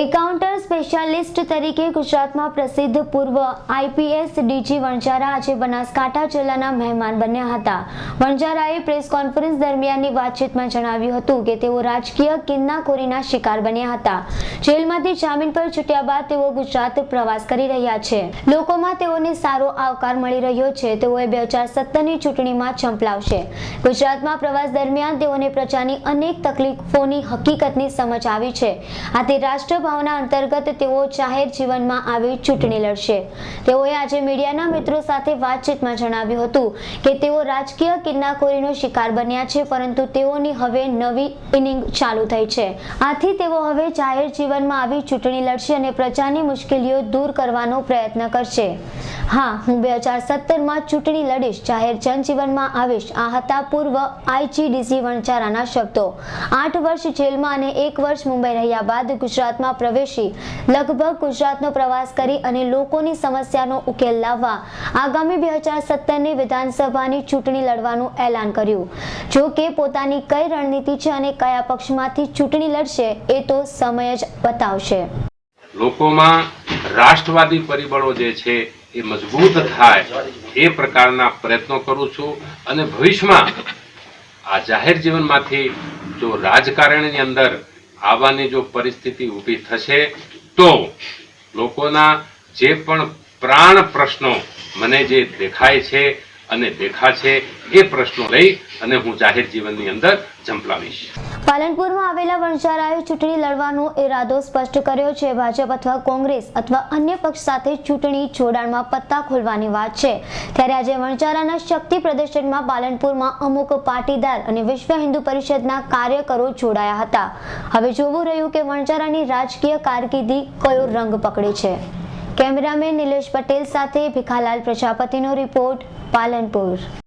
એકાઉન્ટર specialist તરીકે ગુજરાતમાં પ્રસિદ્ધ પૂર્વ આઈપીએસ ડીજી વણજારા આજે બનાસકાંઠા જિલ્લાના મહેમાન બન્યા હતા. વણજારાએ પ્રેસ કોન્ફરન્સ દરમિયાનની વાતચીતમાં જણાવ્યું હતું કે તેઓ રાજકીય કિન્નાખોરીના શિકાર બન્યા હતા. જેલમાંથી જામીન પર છૂટ્યા બાદ તેઓ ગુજરાત પ્રવાસ કરી રહ્યા છે. લોકોમાં તેઓને સારો આવકાર મળી રહ્યો છે. તેઓએ બે હજાર સત્તરની ચૂંટણીમાં ચંપલાવશે ગુજરાતમાં પ્રવાસ દરમિયાન તેઓને પ્રજાની અનેક તકલીફોની હકીકતની સમજ આવી છે. આથી રાષ્ટ્રભાવના અંતર્ગત તેઓ જાહેર જીવનમાં આવી ચૂંટણી લડશે. તેઓએ આજે મીડિયાના મિત્રો સાથે વાતચીતમાં જણાવ્યું હતું કે તેઓ રાજકીય કિન્નાખોરીનો શિકાર બન્યા છે, પરંતુ તેઓની હવે નવી ઇનિંગ ચાલુ થઈ છે. આથી તેઓ હવે જાહેર જીવનમાં આવી ચૂંટણી લડશે અને પ્રજાની મુશ્કેલીઓ દૂર કરવાનો પ્રયત્ન કરશે. હા, હું બે હજાર સત્તરમાં ચૂંટણી લડીશ. જાહેર જનજીવનમાં આવીશ. આ હતા પૂર્વ આઈજીડીસી વણચારાના શબ્દો. આઠ વર્ષ જેલમાં અને એક વર્ષ મુંબઈ રહ્યા બાદ ગુજરાતમાં પ્રવેશી. લગભગ ગુજરાતનો પ્રવાસ કરી અને લોકોની સમસ્યાનો ઉકેલ લાવવા આગામી બે હજાર સત્તરની વિધાનસભાની ચૂંટણી લડવાનું એલાન કર્યું. જો કે પોતાની કઈ રણનીતિ છે અને કયા પક્ષમાંથી ચૂંટણી લડશે એ તો સમય જ બતાવશે. લોકોમાં રાષ્ટ્રવાદી પરિબળો જે છે એ મજબૂત થાય એ પ્રકારના પ્રયત્નો કરું છું. અને ભવિષ્યમાં આ જાહેર જીવનમાંથી જો રાજકારણની અંદર આવવાની જો પરિસ્થિતિ ઊભી થશે, તો લોકોના જે પણ પ્રાણ પ્રશ્નો મને જે દેખાય છે અને દેખાશે એ પ્રશ્નો લઈ અને હું જાહેર જીવનની અંદર ઝંપલાવીશ. પાલનપુરમાં આવેલા વણઝારાએ ચૂંટણી લડવાનો ઇરાદો સ્પષ્ટ કર્યો છે. ભાજપ અથવા કોંગ્રેસ અથવા અન્ય પક્ષ સાથે ચૂંટણી જોડાણમાં પત્તા ખોલવાની વાત છે. ત્યારે આજે વણઝારાના શક્તિ પ્રદર્શનમાં પાલનપુરમાં અમુક પાટીદાર અને વિશ્વ હિન્દુ પરિષદના કાર્યકરો જોડાયા હતા. હવે જોવું રહ્યું કે વણઝારાની રાજકીય કારકિર્દી કયો રંગ પકડે છે. કેમેરામેન નિલેશ પટેલ સાથે ભીખાલાલ પ્રજાપતિનો રિપોર્ટ પાલનપુર.